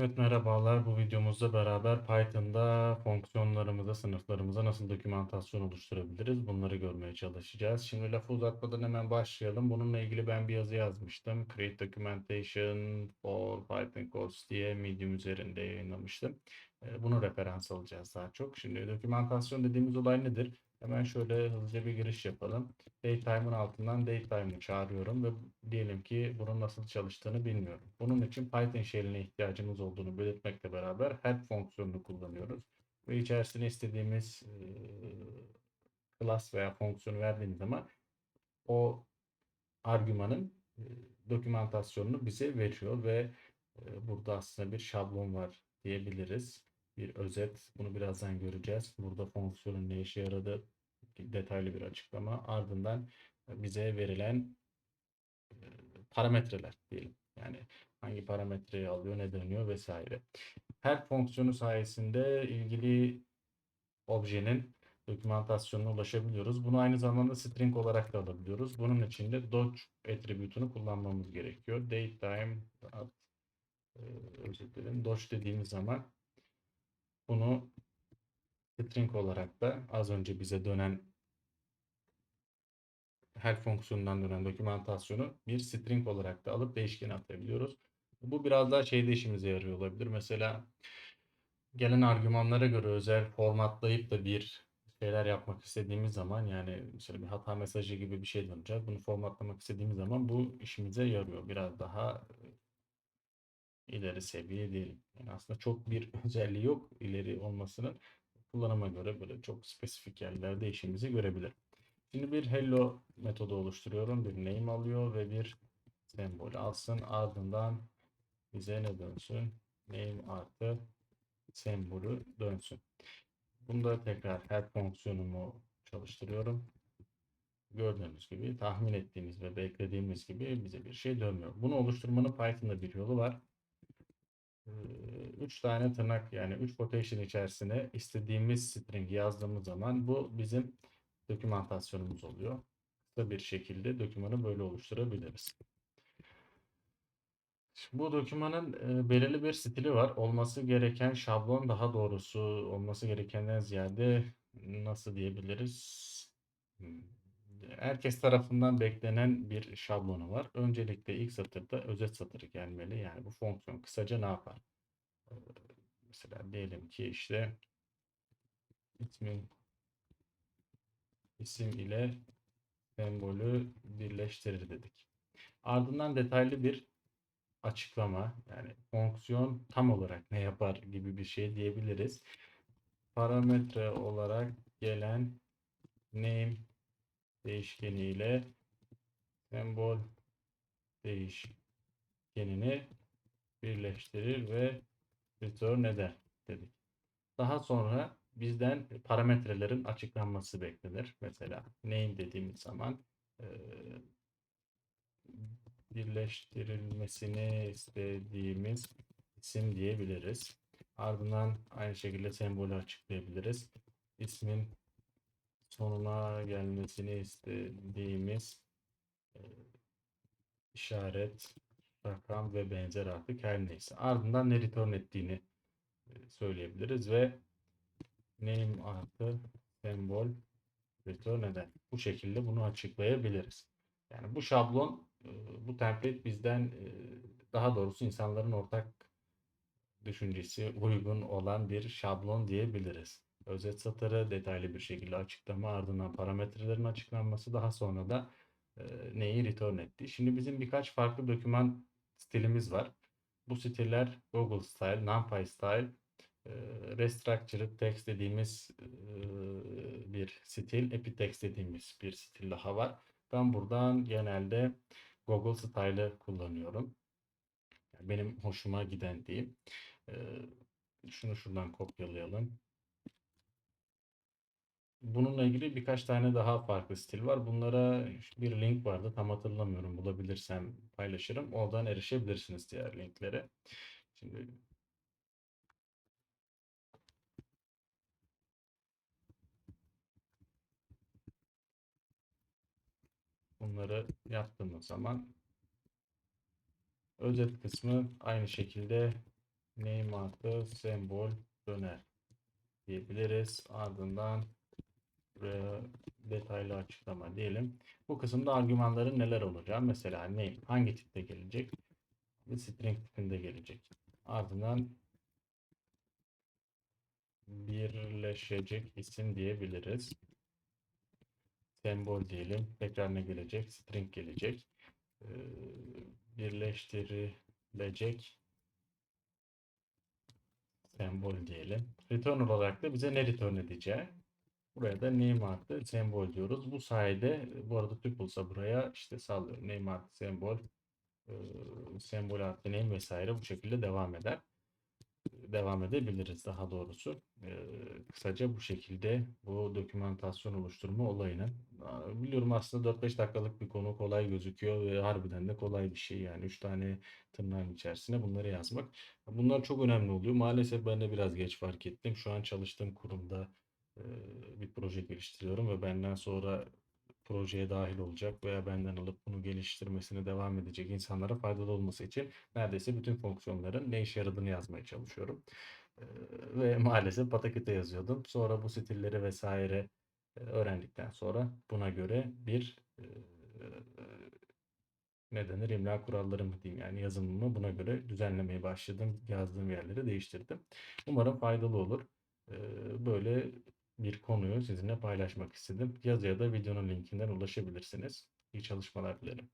Evet merhabalar. Bu videomuzda beraber Python'da fonksiyonlarımıza, sınıflarımıza nasıl dokümantasyon oluşturabiliriz? Bunları görmeye çalışacağız. Şimdi lafı uzatmadan hemen başlayalım. Bununla ilgili ben bir yazı yazmıştım. Create Documentation for Python Codes diye Medium üzerinde yayınlamıştım. Ee, Bunu referans alacağız daha çok. Şimdi dokümantasyon dediğimiz olay nedir? Hemen şöyle hızlıca bir giriş yapalım. Datetime'ın altından datetime'ı çağırıyorum ve diyelim ki bunun nasıl çalıştığını bilmiyorum. Bunun için Python shell'ine ihtiyacımız olduğunu belirtmekle beraber help fonksiyonunu kullanıyoruz. Ve içerisine istediğimiz e, class veya fonksiyonu verdiğimiz zaman o argümanın e, dokümantasyonunu bize veriyor ve e, burada aslında bir şablon var diyebiliriz. Bir özet. Bunu birazdan göreceğiz. Burada fonksiyonun ne işe yaradığı detaylı bir açıklama. Ardından bize verilen e, parametreler diyelim. Yani hangi parametreyi alıyor, ne dönüyor vesaire. Her fonksiyonu sayesinde ilgili objenin dokümantasyonuna ulaşabiliyoruz. Bunu aynı zamanda string olarak da alabiliyoruz. Bunun için de dodge attribute'unu kullanmamız gerekiyor. Datetime e, özür dilerim. Dodge dediğimiz zaman bunu string olarak da az önce bize dönen her fonksiyonundan dönen dokümantasyonu bir string olarak da alıp değişkene atabiliyoruz. Bu biraz daha şeyde işimize yarıyor olabilir. Mesela gelen argümanlara göre özel formatlayıp da bir şeyler yapmak istediğimiz zaman yani mesela bir hata mesajı gibi bir şey dönecek. Bunu formatlamak istediğimiz zaman bu işimize yarıyor. Biraz daha ileri seviye diyelim. Yani aslında çok bir özelliği yok ileri olmasının. Kullanıma göre böyle çok spesifik yerlerde işimizi görebilir. Şimdi bir hello metodu oluşturuyorum. Bir name alıyor ve bir sembol alsın. Ardından bize ne dönsün? Name artı sembolü dönsün. Bunda tekrar help fonksiyonumu çalıştırıyorum. Gördüğünüz gibi tahmin ettiğimiz ve beklediğimiz gibi bize bir şey dönmüyor. Bunu oluşturmanın Python'da bir yolu var. 3 tane tırnak yani 3 quotation içerisine istediğimiz string yazdığımız zaman bu bizim dokümantasyonumuz oluyor. Kısa bir şekilde dokümanı böyle oluşturabiliriz. Bu dokümanın belirli bir stili var. Olması gereken şablon daha doğrusu olması gerekenden ziyade nasıl diyebiliriz? Hmm, herkes tarafından beklenen bir şablonu var. Öncelikle ilk satırda özet satırı gelmeli. Yani bu fonksiyon kısaca ne yapar? Mesela diyelim ki işte ismin isim ile sembolü birleştirir dedik. Ardından detaylı bir açıklama yani fonksiyon tam olarak ne yapar gibi bir şey diyebiliriz. Parametre olarak gelen name değişkeni ile sembol değişkenini birleştirir ve return eder dedik. Daha sonra bizden parametrelerin açıklanması beklenir. Mesela name dediğimiz zaman e, birleştirilmesini istediğimiz isim diyebiliriz. Ardından aynı şekilde sembolü açıklayabiliriz. İsmin sonuna gelmesini istediğimiz e, işaret, rakam ve benzer artık her neyse. Ardından ne return ettiğini e, söyleyebiliriz ve name artı sembol return eder. Bu şekilde bunu açıklayabiliriz. Yani bu şablon, e, bu template bizden daha doğrusu insanların ortak düşüncesi uygun olan bir şablon diyebiliriz özet satırı, detaylı bir şekilde açıklama, ardından parametrelerin açıklanması, daha sonra da e, neyi return etti. Şimdi bizim birkaç farklı doküman stilimiz var. Bu stiller Google Style, NumPy Style, e, Restructured Text dediğimiz e, bir stil, Epitext dediğimiz bir stil daha var. Ben buradan genelde Google Style'ı kullanıyorum. Benim hoşuma giden diyeyim. E, şunu şuradan kopyalayalım. Bununla ilgili birkaç tane daha farklı stil var. Bunlara bir link vardı. Tam hatırlamıyorum. Bulabilirsem paylaşırım. Oradan erişebilirsiniz diğer linklere. Şimdi bunları yaptığımız zaman özet kısmı aynı şekilde name artı sembol döner diyebiliriz. Ardından buraya detaylı açıklama diyelim. Bu kısımda argümanların neler olacağı. Mesela name hangi tipte gelecek? Bir string tipinde gelecek. Ardından birleşecek isim diyebiliriz. Sembol diyelim. Tekrar ne gelecek? String gelecek. Ee, birleştirilecek sembol diyelim. Return olarak da bize ne return edeceği. Buraya da name sembol diyoruz. Bu sayede bu arada tuple'sa buraya işte sallıyorum name artı sembol e, sembol artı name vesaire bu şekilde devam eder. Devam edebiliriz daha doğrusu. E, kısaca bu şekilde bu dokümantasyon oluşturma olayını. Biliyorum aslında 4-5 dakikalık bir konu kolay gözüküyor ve harbiden de kolay bir şey yani 3 tane tırnağın içerisine bunları yazmak. Bunlar çok önemli oluyor. Maalesef ben de biraz geç fark ettim. Şu an çalıştığım kurumda bir proje geliştiriyorum ve benden sonra projeye dahil olacak veya benden alıp bunu geliştirmesine devam edecek insanlara faydalı olması için neredeyse bütün fonksiyonların ne işe yaradığını yazmaya çalışıyorum. Ve maalesef pataküte yazıyordum. Sonra bu stilleri vesaire öğrendikten sonra buna göre bir ne denir imla kuralları mı diyeyim yani yazılımımı buna göre düzenlemeye başladım. Yazdığım yerleri değiştirdim. Umarım faydalı olur. Böyle bir konuyu sizinle paylaşmak istedim. Yazıya da videonun linkinden ulaşabilirsiniz. İyi çalışmalar dilerim.